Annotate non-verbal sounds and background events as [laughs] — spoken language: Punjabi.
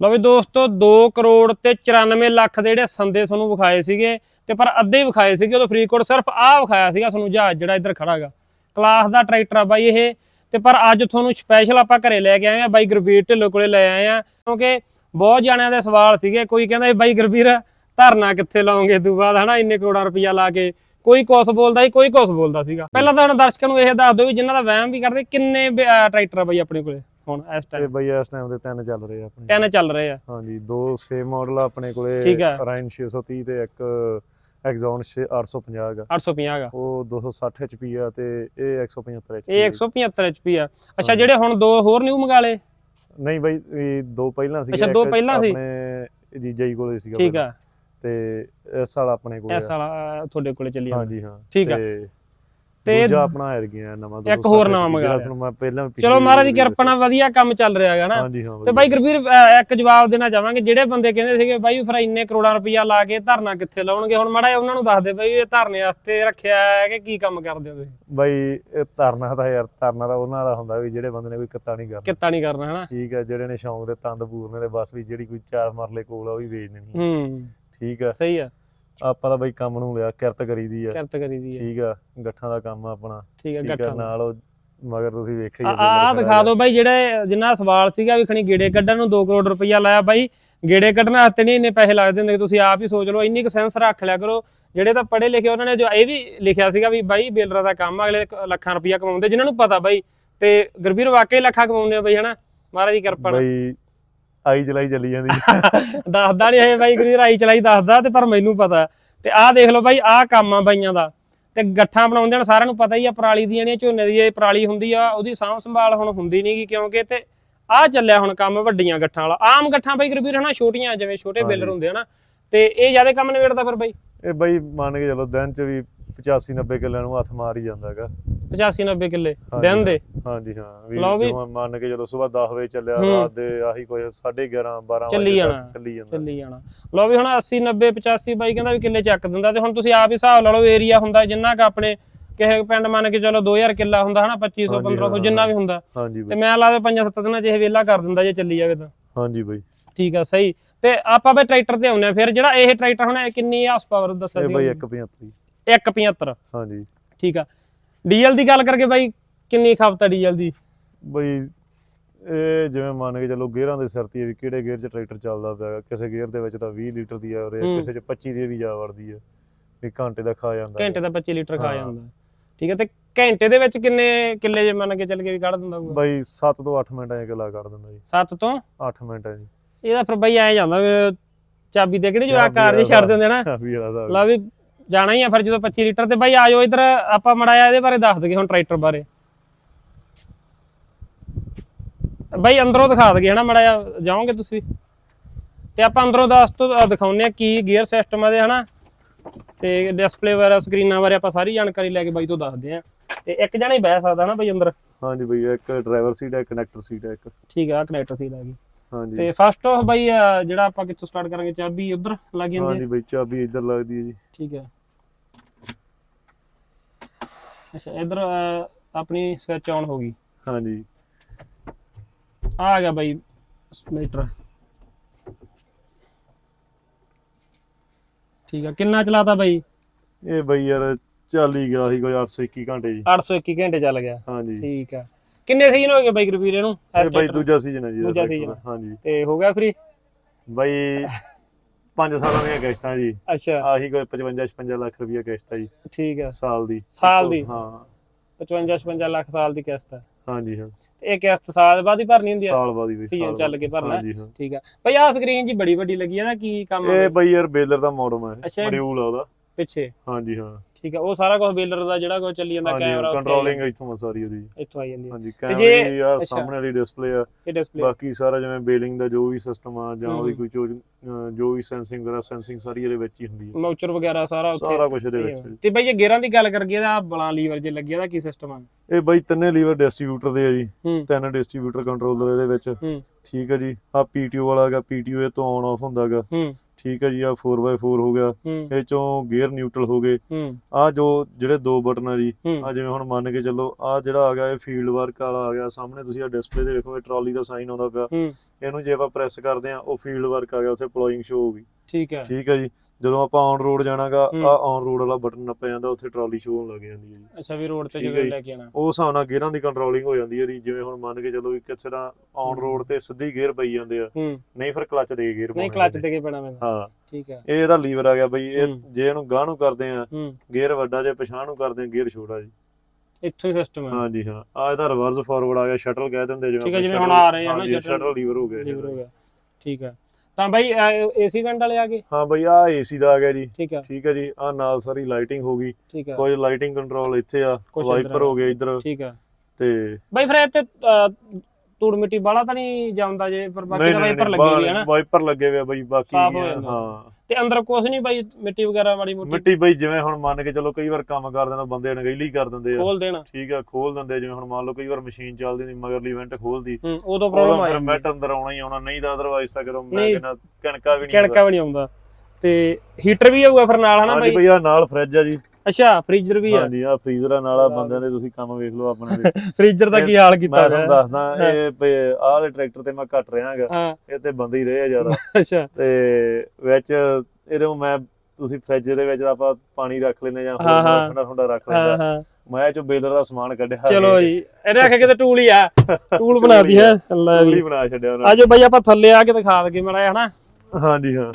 ਲਓ ਵੀ ਦੋਸਤੋ 2 ਕਰੋੜ ਤੇ 94 ਲੱਖ ਦੇ ਜਿਹੜੇ ਸੰਦੇ ਤੁਹਾਨੂੰ ਵਿਖਾਏ ਸੀਗੇ ਤੇ ਪਰ ਅੱਧੇ ਵਿਖਾਏ ਸੀਗੇ, ਉਦੋਂ ਫਰੀਦਕੋਟ ਸਿਰਫ ਆਹ ਵਿਖਾਇਆ ਸੀਗਾ ਤੁਹਾਨੂੰ ਜਹਾਜ਼ ਜਿਹੜਾ ਇੱਧਰ ਖੜਾਗਾ ਕਲਾਸ ਦਾ ਟਰੈਕਟਰ ਆ ਬਾਈ ਇਹ, ਤੇ ਪਰ ਅੱਜ ਤੁਹਾਨੂੰ ਸਪੈਸ਼ਲ ਆਪਾਂ ਘਰੇ ਲੈ ਕੇ ਆਏ ਆ, ਬਾਈ ਗੁਰਬੀਰ ਢਿੱਲੋਂ ਕੋਲੇ ਲੈ ਆਏ ਆ। ਕਿਉਂਕਿ ਬਹੁਤ ਜਣਿਆਂ ਦੇ ਸਵਾਲ ਸੀਗੇ, ਕੋਈ ਕਹਿੰਦਾ ਬਾਈ ਗੁਰਬੀਰ ਧਰਨਾ ਕਿੱਥੇ ਲਾਉਂਗੇ? ਤੂੰ ਬਾਅਦ ਹਨਾ ਇੰਨੇ ਕਰੋੜਾਂ ਰੁਪਈਆ ਲਾ ਕੇ ਕੋਈ ਕੁਛ ਬੋਲਦਾ ਸੀ, ਕੋਈ ਕੁਛ ਬੋਲਦਾ ਸੀਗਾ। ਪਹਿਲਾਂ ਤਾਂ ਹੁਣ ਦਰਸ਼ਕਾਂ ਨੂੰ ਇਹ ਦੱਸ ਦਿਓ ਵੀ ਜਿਨ੍ਹਾਂ ਦਾ ਵਹਿਮ ਵੀ ਕਰਦੇ, ਕਿੰਨੇ ਟਰੈਕਟਰ ਆ ਬਾਈ ਆਪਣੇ ਕੋਲੇ? ਹੁਣ ਇਸ ਤੇ ਟਾਈਮ ਬਈ ਇਸ ਟਾਈਮ ਤੇ ਤਿੰਨ ਚੱਲ ਰਹੇ ਆ ਆਪਣੇ। ਤਿੰਨ ਚੱਲ ਰਹੇ ਆ। ਹਾਂਜੀ ਦੋ ਸੇਮ ਮਾਡਲ ਆ ਆਪਣੇ ਕੋਲੇ ਠੀਕ ਆ। ਰਾਈਨ 630 ਤੇ ਇੱਕ ਐਗਜ਼ੌਨ 850 ਗਾ 850 ਗਾ ਉਹ 260 HP ਆ ਤੇ ਇਹ 175 HP ਇਹ 175 HP ਆ। ਅੱਛਾ ਜਿਹੜੇ ਹੁਣ ਦੋ ਹੋਰ ਨਿਊ ਮੰਗਾ ਲਏ? ਨਹੀਂ ਬਈ ਇਹ ਦੋ ਪਹਿਲਾਂ ਸੀ ਅੱਛਾ, ਦੋ ਪਹਿਲਾਂ ਸੀ? ਆਪਣੇ ਜੀਜਾ ਜੀ ਕੋਲੇ ਸੀਗਾ ਠੀਕ ਪਹਿਲਾਂ। ਆ। ਤੇ ਇਸ ਸਾਲ ਆਪਣੇ ਕੋਲੇ ਇਸ ਵਾਲਾ ਅਹ, ਤੁਹਾਡੇ ਕੋਲੇ ਚੱਲੀ ਜਾਂਦਾ। ਹਾਂਜੀ ਹਾਂ। ਠੀਕ ਆ। ਤੇ ਤੇ ਦੂਜਾ ਆਪਣਾ ਹੈ ਗਿਆ ਨਵਾਂ ਇੱਕ ਹੋਰ ਨਵਾਂ ਮੰਗਾ ਲਿਆ। ਮੈਂ ਪਹਿਲਾਂ ਚਲੋ ਮਹਾਰਾਜ ਦੀ ਕਿਰਪਾ ਨਾਲ ਵਧੀਆ ਕੰਮ ਚੱਲ ਰਿਹਾ ਹੈਗਾ ਨਾ। ਹਾਂ ਤੇ। ਬਾਈ ਗੁਰਵੀਰ ਇੱਕ ਜਵਾਬ ਦੇਣਾ ਚਾਹਾਂਗੇ। ਜਿਹੜੇ ਬੰਦੇ ਕਹਿੰਦੇ ਸੀਗੇ ਬਾਈ ਫਿਰ ਇੰਨੇ ਕਰੋੜਾਂ ਰੁਪਈਆ ਲਾ ਕੇ ਧਰਨਾ ਕਿੱਥੇ ਲਾਉਣਗੇ? ਹੁਣ ਮਾੜਾ ਉਹਨਾਂ ਨੂੰ ਦੱਸ ਦੇ ਬਾਈ ਇਹ ਧਰਨੇ ਵਾਸਤੇ ਰੱਖਿਆ ਹੈ ਕਿ ਕੀ ਕੰਮ ਕਰਦੇ ਹੋ ਤੁਸੀਂ? ਬਾਈ ਇਹ ਧਰਨਾ ਤਾਂ ਯਾਰ ਧਰਨਾ ਤਾਂ ਉਹਨਾਂ ਦਾ ਹੁੰਦਾ ਵੀ ਜਿਹੜੇ ਬੰਦੇ ਨੇ ਕੋਈ ਕਿੱਤਾ ਨਹੀਂ ਕਰਨਾ। ਕਿੱਤਾ ਨਹੀਂ ਕਰਨਾ ਹਨਾ? ਠੀਕ ਆ ਜਿਹੜੇ ਨੇ ਸ਼ੌਂਕ ਦੇ ਤੰਦ ਪੂਰਨੇ ਦੇ ਬਸ ਵੀ ਜਿਹੜੀ ਕੋਈ ਚਾਰ ਮਰਲੇ ਕੋਲ ਆ ਉਹ ਵੀ ਵੇਚ ਦੇਣੀ। ਹੂੰ। ਠੀਕ ਆ। ਸਹੀ ਆ। ਆਪਾਂ ਤਾਂ ਬਾਈ ਕੰਮ ਨੂੰ ਲਿਆ ਕਿਰਤ ਕਰੀਦੀ ਆ। ਕਿਰਤ ਕਰੀਦੀ ਹੈ ਠੀਕ ਆ ਗੱਠਾਂ ਦਾ ਕੰਮ ਆ ਆਪਣਾ। ਠੀਕ ਆ ਆ ਗੱਠਾਂ ਨਾਲ ਉਹ ਮਗਰ ਤੁਸੀਂ ਆ ਹੀ ਆ ਆ ਦਿਖਾ ਦਿਓ ਬਾਈ ਜਿਹੜੇ ਜਿੰਨਾ ਸਵਾਲ ਸੀਗਾ ਵੀ ਖਣੀ ਗੇੜੇ ਕੱਢਣ ਨੂੰ 2 ਕਰੋੜ ਰੁਪਈਆ ਲਾਇਆ ਬਾਈ। ਗੇੜੇ ਕੱਢਣ ਵਾਸਤੇ ਨਹੀਂ ਇੰਨੇ ਪੈਸੇ ਲੱਗਦੇ ਹੁੰਦੇ ਤੁਸੀਂ ਆਪ ਹੀ ਸੋਚ ਲਓ ਇੰਨੀ ਕੁ ਸੈਂਸ ਰੱਖ ਲਿਆ ਕਰੋ। ਜਿਹੜੇ ਤਾਂ ਪੜ੍ਹੇ ਲਿਖੇ ਉਹਨਾਂ ਨੇ ਜੋ ਇਹ ਵੀ ਲਿਖਿਆ ਸੀਗਾ ਵੀ ਬਾਈ ਬੇਲਰਾਂ ਦਾ ਕੰਮ ਆ, ਅਗਲੇ ਲੱਖਾਂ ਰੁਪਈਆ ਕਮਾਉਂਦੇ ਜਿਨ੍ਹਾਂ ਨੂੰ ਪਤਾ ਬਾਈ। ਤੇ ਗੁਰਬੀਰ ਵਾਕਈ ਲੱਖਾਂ ਕਮਾਉਂਦੇ ਆ ਬਾਈ ਹਨਾ? ਮਹਾਰਾਜ ਦੀ ਕਿਰਪਾ ਨਾਲ। ਬਾਈ ਆਈ ਚਲਾਈ ਚੱਲੀ ਜਾਂਦੀ। [laughs] ਦੱਸਦਾ ਨਹੀਂ ਇਹ ਬਾਈ ਗੁਰਬੀਰ ਆਈ ਚਲਾਈ ਦੱਸਦਾ ਤੇ ਪਰ ਮੈਨੂੰ ਪਤਾ। ਤੇ ਆਹ ਦੇਖ ਲਓ ਬਾਈ ਆਹ ਕੰਮ ਆ ਬਾਈਆਂ ਦਾ। ਤੇ ਗੱਠਾਂ ਬਣਾਉਂਦੇ ਹਨ ਸਾਰਿਆਂ ਨੂੰ ਪਤਾ ਹੀ ਆ ਪਰਾਲੀ ਦੀਆਂ ਜਿਹੜੀਆਂ ਝੋਨੇ ਦੀ ਇਹ ਪਰਾਲੀ ਹੁੰਦੀ ਆ ਉਹਦੀ ਸਾਂਭ ਸੰਭਾਲ ਹੁਣ ਹੁੰਦੀ ਨਹੀਂਗੀ ਕਿਉਂਕਿ ਤੇ ਆਹ ਚੱਲਿਆ ਹੁਣ ਕੰਮ ਵੱਡੀਆਂ ਗੱਠਾਂ ਵਾਲਾ। ਆਮ ਗੱਠਾਂ ਬਾਈ ਗੁਰਬੀਰ ਹਨਾ ਛੋਟੀਆਂ ਜਿਵੇਂ ਛੋਟੇ ਬੇਲਰ। ਹੁੰਦੇ ਹਨਾ ਤੇ ਇਹ ਜ਼ਿਆਦਾ ਕੰਮ ਨਿਬੇੜਦਾ ਫਿਰ ਬਾਈ? ਇਹ ਬਾਈ ਮੰਨ ਕੇ ਚਲੋ ਦਿਨ ਚ ਵੀ 85 90 ਕਿੱਲਿਆਂ ਨੂੰ ਹੱਥ ਮਾਰ ਹੀ ਜਾਂਦਾ ਹੈਗਾ। 85 90 ਕਿੱਲੇ ਦਿਨ ਦੇ। ਹਾਂਜੀ ਹਾਂ ਵੀ ਲਓ ਵੀ- ਜਿਵੇਂ ਮੰਨ ਕੇ ਚਲੋ ਸਵੇਰ 10 ਵਜੇ ਚੱਲਿਆ ਹੂੰ। ਰਾਤ ਦੇ ਆਹੀ ਕੋਈ 11:30 12 ਚੱਲੀ ਵਜੇ ਤੱਕ। ਚੱਲੀ ਜਾਂਦਾ। ਚੱਲੀ ਜਾਣਾ। ਲਓ ਵੀ ਹੁਣ 80 90 85 ਬਾਈ ਕਹਿੰਦਾ ਵੀ ਕਿੱਲੇ ਚੱਕ ਦਿੰਦਾ ਤੇ ਹੁਣ ਤੁਸੀਂ ਆਪ ਹੀ ਹਿਸਾਬ ਲਾ ਲਓ ਏਰੀਆ ਹੁੰਦਾ ਜਿੰਨਾ ਕ ਆਪਣੇ ਕਿਸੇ ਪਿੰਡ ਮੰਨ ਕੇ ਚਲੋ 2000 ਕਿੱਲਾ ਹੁੰਦਾ ਹਨਾ 2500 ਹਾਂਜੀ, 1500 ਹਾਂ, ਜਿੰਨਾ ਵੀ ਹੁੰਦਾ। ਹਾਂਜੀ ਤੇ ਬਾਈ। ਮੈਂ ਲਾ ਦੇ ਪੰਜਾਂ ਸੱਤ ਦਿਨਾਂ 'ਚ ਇਹ ਵੇਲਾ ਕਰ ਦਿੰਦਾ ਜੇ ਚੱਲੀ ਜਾਵੇ ਤਾਂ। ਹਾਂਜੀ ਬਾਈ। ਠੀਕ ਆ ਸਹੀ। ਤੇ ਆਪਾਂ ਬਈ ਟਰੈਕਟਰ ਤੇ ਆਉਂਦੇ ਆ ਫਿਰ ਜਿਹੜਾ ਇਹ ਟਰੈਕਟਰ ਹੁਣ ਇਹ ਕਿੰਨੀ ਹਾਰਸ ਪਾਵਰ ਦੱਸਿਆ ਇਹ ਸੀ ਬਾਈ 175 175 ਹਾਂਜੀ। ਠੀਕ ਆ। ਡੀਜ਼ਲ ਦੀ ਗੱਲ ਕਰਕੇ ਬਾਈ ਕਿੰਨੀ ਖਪਤ ਆ ਡੀਜ਼ਲ ਦੀ? ਬਈ ਇਹ ਜਿਵੇਂ ਮੰਨ ਕੇ ਚੱਲੋ ਗੇਅਰਾਂ ਦੇ ਸਿਰ ਤੇ ਵੀ ਕਿਹੜੇ ਗੇਅਰ 'ਚ ਟਰੈਕਟਰ ਚੱਲਦਾ ਪਿਆ। ਕਿਸੇ ਗੇਅਰ ਦੇ ਵਿੱਚ ਤਾਂ 20 ਲੀਟਰ ਦੀ ਆ ਔਰ ਹੂੰ। ਕਿਸੇ 'ਚ 25 ਦੀ ਵੀ ਜਾ ਵੜਦੀ ਹੈ ਵੀ ਘੰਟੇ ਦਾ ਖਾ ਜਾਂਦਾ ਘੰਟੇ ਦਾ 25 ਲੀਟਰ ਖਾ ਹਾਂ। ਜਾਂਦਾ। ਠੀਕ ਹੈ ਤੇ ਘੰਟੇ ਦੇ ਵਿੱਚ ਕਿੰਨੇ ਕਿੱਲੇ ਜੇ ਮੰਨ ਕੇ ਚੱਲ ਕੇ ਵੀ ਕੱਢ ਦਿੰਦਾ ਹੋਊਗਾ ਬਾਈ 7 ਤੋਂ 8 ਮਿੰਟਾਂ 'ਚ ਕਿਲਾ ਕਰ ਦਿੰਦਾ ਜੀ। 7 ਤੋਂ? 8 ਮਿੰਟਾਂ 'ਚ ਇਹਦਾ ਫਿਰ ਬਈ ਐ ਜਾਂਦਾ ਚਾਬੀ ਦੇ ਕਿਹੜੇ ਜੋ ਆ ਚਾਬੀ ਕਾਰ ਜੇ ਵਾਲਾ ਛੱਡ ਦਿੰਦੇ ਨਾ। ਵੀ ਵਾਲਾ ਹਿਸਾਬ ਲਾ ਵੀ ਜਾਣਾ ਹੀ ਆ ਫਿਰ ਜਦੋਂ 25 ਲੀਟਰ ਤੇ ਬਾਈ ਆਜੋ ਇਧਰ ਆਪਾਂ ਮੜਾਇਆ ਇਹਦੇ ਬਾਰੇ ਦੱਸ ਦਈਏ ਹੁਣ ਟਰੈਕਟਰ ਬਾਰੇ। ਬਾਈ ਅੰਦਰੋਂ ਦਿਖਾ ਦਈਏ ਹਨਾ ਮੜਾਇਆ ਜਾਓਗੇ ਤੁਸੀਂ। ਤੇ ਆਪਾਂ ਅੰਦਰੋਂ ਦੱਸ ਤੋਂ ਦਿਖਾਉਂਦੇ ਆ ਕੀ ਗੀਅਰ ਸਿਸਟਮ ਆ ਦੇ ਹਨਾ। ਤੇ ਡਿਸਪਲੇ ਵਗੈਰਾ ਸਕਰੀਨਾਂ ਬਾਰੇ ਆਪਾਂ ਸਾਰੀ ਜਾਣਕਾਰੀ ਲੈ ਕੇ ਬਾਈ ਤੋਂ ਦੱਸਦੇ ਆ ਤੇ ਇੱਕ ਜਣਾ ਹੀ ਬਹਿ ਸਕਦਾ ਨਾ ਬਾਈ ਅੰਦਰ। ਹਾਂਜੀ ਬਈ ਇੱਕ ਡਰਾਈਵਰ ਸੀਟ ਹੈ ਕਨੈਕਟਰ ਸੀਟ ਹੈ ਇੱਕ। ਠੀਕ ਆ ਕਨੈਕਟਰ ਸੀ ਲੱਗੀ ਹਾਂਜੀ। ਤੇ ਫਸਟ ਆਫ ਬਾਈ ਜਿਹੜਾ ਆਪਾਂ ਕਿੱਥੋਂ ਸਟਾਰਟ ਕਰਾਂਗੇ ਚਾਬੀ ਉਧਰ ਲੱਗ ਜਾਂਦੀ ਹੈ? ਹਾਂਜੀ ਬਈ ਚਾਬੀ ਇੱਧਰ ਲੱਗਦੀ ਹੈ ਜੀ। ਠੀਕ ਹੈ। ਅੱਛਾ ਇਧਰ ਆਪਣੀ ਸਵਿਚ ਆਨ ਹੋ ਗਈ। ਹਾਂਜੀ। ਆ ਗਿਆ ਬਾਈ ਮੀਟਰ ਠੀਕ ਆ ਕਿੰਨਾ ਚਲਾਤਾ ਬਾਈ? ਇਹ ਬਈ ਯਾਰ ਚੱਲ ਹੀ ਗਿਆ ਸੀ ਕੋਈ 821 ਘੰਟੇ ਜੀ। 821 ਘੰਟੇ ਚੱਲ ਗਿਆ। ਹਾਂਜੀ। ਠੀਕ ਆ। ਕਿੰਨੇ ਸੀਜ਼ਨ ਹੋ ਗਏ ਬਾਈ ਗੁਰਵੀਰ ਇਹਨੂੰ? ਇਹ ਬਈ ਦੂਜਾ ਸੀਜ਼ਨ ਹੈ ਜੀ ਦੂਜਾ ਦਾ। ਹਾਂਜੀ। ਤੇ ਹੋ ਗਿਆ ਫ੍ਰੀ ਬਈ 5 ਸਾਲਾਂ ਦੀਆਂ ਕਿਸ਼ਤਾਂ ਜੀ। ਅੱਛਾ। ਆਹੀ ਕੋਈ 55 56 ਲੱਖ ਰੁਪਈਆ ਕਿਸ਼ਤ ਜੀ। ਠੀਕ ਆ। ਸਾਲ ਦੀ। ਸਾਲ ਦੀ? ਹਾਂ। 55 56 ਲੱਖ ਸਾਲ ਦੀ ਕਿਸ਼ਤ ਹੈ ਹਾਂਜੀ ਹਾਂ। ਇਹ ਕਿਸ਼ਤ ਸਾਲ ਬਾਅਦ ਹੀ ਭਰਨੀ ਹੁੰਦੀ ਆ? ਸਾਲ ਬਾਅਦ ਹੀ ਬਈ ਸਾਲ ਚੱਲ। ਕੇ ਭਰਨਾ। ਹੈ? ਹਾਂਜੀ ਹਾਂ। ਠੀਕ ਆ। ਭਾਈ ਆ ਸਕਰੀਨ ਜੀ ਬੜੀ ਵੱਡੀ ਲੱਗੀ ਆ ਨਾ ਕੀ ਕੰਮ ਆ? ਇਹ ਬਈ ਯਾਰ ਬੇਲਰ ਦਾ ਮੋਡਮ ਹੈ ਮੋਡਿਊਲ ਆ ਉਹਦਾ। ਪਿੱਛੇ। ਹਾਂਜੀ ਹਾਂ। ਠੀਕ ਆ ਉਹ ਸਾਰਾ ਕੁਝ ਬੇਲਰ ਦਾ ਜਿਹੜਾ ਕੁਝ ਚੱਲੀ ਜਾਂਦਾ ਕੈਮਰਾ ਕੰਟਰੋਲਿੰਗ ਇੱਥੋਂ ਆ ਸਾਰੀ ਉਹਦੀ। ਇੱਥੋਂ ਆਈ ਜਾਂਦੀ ਹੈ ਹਾਂਜੀ ਕੈਮਰੇ ਆ ਅੱਛਾ। ਸਾਹਮਣੇ ਵਾਲੀ ਡਿਸਪਲੇ ਆ। ਇਹ ਡਿਸਪਲੇ ਬਾਕੀ ਸਾਰਾ ਜਿਵੇਂ ਬੇਲਿੰਗ ਦਾ ਜੋ ਵੀ ਸਿਸਟਮ ਆ ਜਾਂ। ਉਹਦੀ ਕੋਈ ਜੋ ਵੀ ਸੈਂਸਿੰਗ ਵਗੈਰਾ ਸੈਂਸਿੰਗ ਸਾਰੀ ਇਹਦੇ ਵਿੱਚ ਹੀ ਹੁੰਦੀ ਹੈ ਮੌਚਰ ਵਗੈਰਾ ਸਾਰਾ ਉੱਥੇ ਸਾਰਾ ਕੁਝ ਇਹਦੇ ਇਹ ਵਿੱਚ। ਹੈ। ਤੇ ਬਈ ਜੇ ਗੇਅਰਾਂ ਦੀ ਗੱਲ ਕਰੀਏ ਤਾਂ ਬਲਾਂ ਲੀਵਰ ਜੇ ਲੱਗਿਆ ਦਾ ਕੀ ਸਿਸਟਮ ਆ? ਇਹ ਬਾਈ ਤਿੰਨੇ ਲੀਵਰ ਡਿਸਟ੍ਰੀਬਿਊਟਰ ਦੇ ਆ ਜੀ। ਹੂੰ। ਤਿੰਨ ਡਿਸਟ੍ਰੀਬਿਊਟਰ ਕੰਟਰੋਲਰ ਇਹਦੇ ਵਿੱਚ। ਹੂੰ। ਠੀਕ ਹੈ ਜੀ। ਆ ਪੀਟੀਓ ਵਾਲਾ ਹੈਗਾ ਪੀਟੀਓ ਇਹ ਤੋਂ ਆਨ ਆਫ ਹੁੰਦਾਗਾ। ਹੂੰ। ਠੀਕ ਹੈ ਜੀ ਆ 4x4 ਹੋ ਗਿਆ। ਇਹ ਚੋਂ ਗੇਅਰ ਨਿਊਟਰਲ ਹੋ ਗਏ। ਆ ਜੋ ਜਿਹੜੇ ਦੋ ਬਟਨ ਆ ਜੀ ਆ ਜਿਵੇਂ ਹੁਣ ਮੰਨ ਕੇ ਚੱਲੋ ਆ ਜਿਹੜਾ ਆ ਗਿਆ ਇਹ ਫੀਲਡ ਵਰਕ ਵਾਲਾ ਆ ਗਿਆ ਸਾਹਮਣੇ ਤੁਸੀਂ ਆ ਡਿਸਪਲੇ ਤੇ ਵੇਖੋਗੇ ਟਰਾਲੀ ਦਾ ਸਾਈਨ ਆਉਂਦਾ ਪਿਆ। ਇਹਨੂੰ ਜੇ ਆਪਾਂ ਪ੍ਰੈਸ ਕਰਦੇ ਆ ਉਹ ਫੀਲਡ ਵਰਕ ਆ ਗਿਆ ਉੱਥੇ ਪਲੋਇੰਗ ਸ਼ੋ ਹੋ ਗਈ। ਠੀਕ ਹੈ। ਠੀਕ ਹੈ ਜੀ। ਜਦੋਂ ਆਪਾਂ ਔਨ ਰੋਡ ਜਾਣਾਗਾ ਹੂੰ। ਆ ਔਨ ਰੋਡ ਵਾਲਾ ਬਟਨ ਨੱਪਿਆ ਜਾਂਦਾ ਉੱਥੇ ਟਰਾਲੀ ਸ਼ੋ ਹੋਣ ਲੱਗ ਜਾਂਦੀ ਹੈ ਜੀ। ਅੱਛਾ ਵੀ ਰੋਡ ਤੇ ਠੀਕ ਜਦੋਂ ਹੈ ਜੀ। ਲੈ ਕੇ ਆਣਾ ਉਹ ਹਿਸਾਬ ਨਾਲ ਗੇਅਰਾਂ ਦੀ ਕੰਟਰੋਲਿੰਗ ਹੋ ਜਾਂਦੀ ਹੈ ਜੀ। ਜਿਵੇਂ ਹੁਣ ਮੰਨ ਕੇ ਚੱਲੋ ਵੀ ਕਿਸੇ ਦਾ ਔਨ ਰੋਡ ਤੇ ਸਿੱਧੀ ਗੇਅਰ ਪਈ ਜਾਂਦੇ ਆ। ਹੂੰ। ਨਹੀਂ ਫਿਰ ਕਲਚ ਦੇ ਗੇਅਰ ਨਹੀਂ ਕਲਚ ਦੇ ਕੇ ਪੈਣਾ ਮੈਨੂੰ ਹਾਂ। ਠੀਕ ਹੈ। ਇਹ ਇਹਦਾ ਲੀਵਰ ਆ ਗਿਆ ਬਈ। ਇਹ ਹੂੰ। ਜੇ ਇਹਨੂੰ ਗਾਂਹ ਨੂੰ ਕਰਦੇ ਆ ਹੂੰ। ਗੇਅਰ ਵੱਡਾ ਜੇ ਪਛਾਣ ਨੂੰ ਕਰਦੇ ਆ ਗੇਅਰ ਛੋਟਾ ਜੀ। ਇੱਥੋਂ ਹੀ ਸਿਸਟਮ ਹੈ ਹਾਂਜੀ ਹਾਂ। ਆ ਇਹਦਾ ਰਿਵਰਸ ਫਾਰਵਰਡ ਆ ਗਿਆ ਸ਼ਟਲ ਕਹਿ ਦਿੰਦੇ ਜਿਵੇਂ ਠੀਕ ਹੈ, ਜਿਵੇਂ ਹੁਣ ਆ ਰਹੇ ਆ ਨਾ shuttle ਲੀਵਰ ਹੋ ਗਿਆ ਲੀਵਰ ਹੋ। ਗਿਆ। ਠੀਕ ਹੈ। ਤਾਂ ਬਾਈ ਏਸੀ ਵੈਂਟ ਵਾਲੇ ਆ ਗਏ? ਹਾਂ ਬਈ ਆ ਏਸੀ ਦਾ ਆ ਗਿਆ ਜੀ। ਠੀਕ ਹੈ ਠੀਕ ਹੈ ਜੀ ਆ ਨਾਲ ਸਾਰੀ ਲਾਈਟਿੰਗ ਹੋ ਗਈ। ਠੀਕ ਕੁਝ ਲਾਈਟਿੰਗ ਕੰਟਰੋਲ ਇੱਥੇ ਆ ਵਾਈਪਰ ਹੋ ਗਏ ਇੱਧਰ। ਠੀਕ ਹੈ ਤੇ ਬਾਈ ਫਿਰ ਇੱਥੇ ਧੂੜ ਮਿੱਟੀ ਬਾਲਾ ਤਾਂ ਨਹੀਂ ਜਾਂਦਾ ਜੇ ਪਰ ਬਾਕੀ ਦਾ ਵਾਈਪਰ ਲੱਗੇ ਹੋਏ ਆ ਨਾ। ਵਾਈਪਰ ਲੱਗੇ ਹੋਏ ਬਈ ਬਾਕੀ ਹੋ ਤੇ ਅੰਦਰ ਕੁਝ ਨਹੀਂ ਬਾਈ ਮਿੱਟੀ ਵਗੈਰਾ ਮਾੜੀ ਮੋਟੀ? ਮਿੱਟੀ ਬਈ ਜਿਵੇਂ ਹੁਣ ਮੰਨ ਕੇ ਚਲੋ ਕਈ ਵਾਰ ਕੰਮ ਕਰ ਦਿੰਦਾ ਬੰਦੇ ਅਣਗਹਿਲੀ ਕਰ ਦਿੰਦੇ ਆ। ਖੋਲ ਦੇਣਾ। ਠੀਕ ਆ ਖੋਲ ਦਿੰਦੇ ਜਿਵੇਂ ਹੁਣ ਮੰਨ ਲਓ ਕਈ ਵਾਰ ਮਸ਼ੀਨ ਚੱਲਦੀ ਨਹੀਂ ਮਗਰਲੀ ਇਵੈਂਟ ਖੋਲਦੀ। ਹੂੰ ਉਦੋਂ ਪ੍ਰੋਬਲਮ ਆ ਫਿਰ ਜਾਂਦੀ। ਮੈਟ ਅੰਦਰ ਆਉਣਾ ਹੀ ਆਉਣਾ ਨਹੀਂ ਤਾਂ ਅਦਰਵਾਈਜ਼ ਤਾਂ ਕਦੋਂ ਮੈਂ। ਕਹਿੰਦਾ ਕਣਕਾ ਵੀ ਨਹੀਂ ਕਿਣਕਾ ਵੀ ਨਹੀਂ ਆਉਂਦਾ। ਤੇ ਹੀਟਰ ਵੀ ਹੋਊਗਾ ਫਿਰ ਨਾਲ ਹਨਾ ਬਾਈ? ਬਈ ਆ ਨਾਲ ਫ੍ਰਿਜ ਆ ਜੀ। ਅੱਛਾ ਫ੍ਰੀਜ਼ਰ ਵੀ ਆ। ਹਾਂਜੀ ਆ ਫ੍ਰੀਜ਼ਰ ਆ ਨਾਲ ਆ ਬੰਦਿਆਂ ਦੇ ਤੁਸੀਂ ਕੰਮ ਵੇਖ ਲਓ ਆਪਣੇ ਦੇ। [laughs] ਫ੍ਰੀਜ਼ਰ ਦਾ ਕੀ ਹਾਲ ਕੀਤਾ ਮੈਂ ਤੁਹਾਨੂੰ ਹੋਇਆ? ਦੱਸਦਾ ਇਹ ਆਹ ਵਾਲੇ ਟਰੈਕਟਰ ਤੇ ਮੈਂ ਘੱਟ ਰਿਹਾਗਾ ਹਾਂ। ਇਹ ਤੇ ਬੰਦੇ ਹੀ ਰਹੇ ਆ ਜ਼ਿਆਦਾ। [laughs] ਅੱਛਾ। ਤੇ ਵਿੱਚ ਇਹਦੇ ਨੂੰ ਮੈਂ ਤੁਸੀਂ ਫ੍ਰਿਜ ਦੇ ਵਿੱਚ ਆਪਾਂ ਪਾਣੀ ਰੱਖ ਲੈਨੇ ਜਾਂ ਹਾਂ, ਹਾਂ। ਠੰਡਾ ਠੰਡਾ ਰੱਖ ਹਾਂ ਲੈਂਦਾ। ਹਾਂ ਮੈਂ ਚੋਂ ਬੇਲਰ ਦਾ ਸਮਾਨ ਕੱਢਿਆ ਚਲੋ ਜੀ। ਇਹਨੇ ਆਖਿਆ ਕਿਤੇ ਟੂਲ ਹੀ ਆ। [laughs] ਟੂਲ ਬਣਾ ਦੀ ਹੈ। ਲੈ ਵੀ। ਵੀ ਬਣਾ ਛੱਡਿਆ ਉਹਨਾਂ। ਆਜੋ ਬਾਈ ਆਪਾਂ ਥੱਲੇ ਆ ਕੇ ਦਿਖਾ ਦਗੇ ਮੜਾ ਹਨਾ? ਨੇ। ਹਾਂਜੀ ਹਾਂ।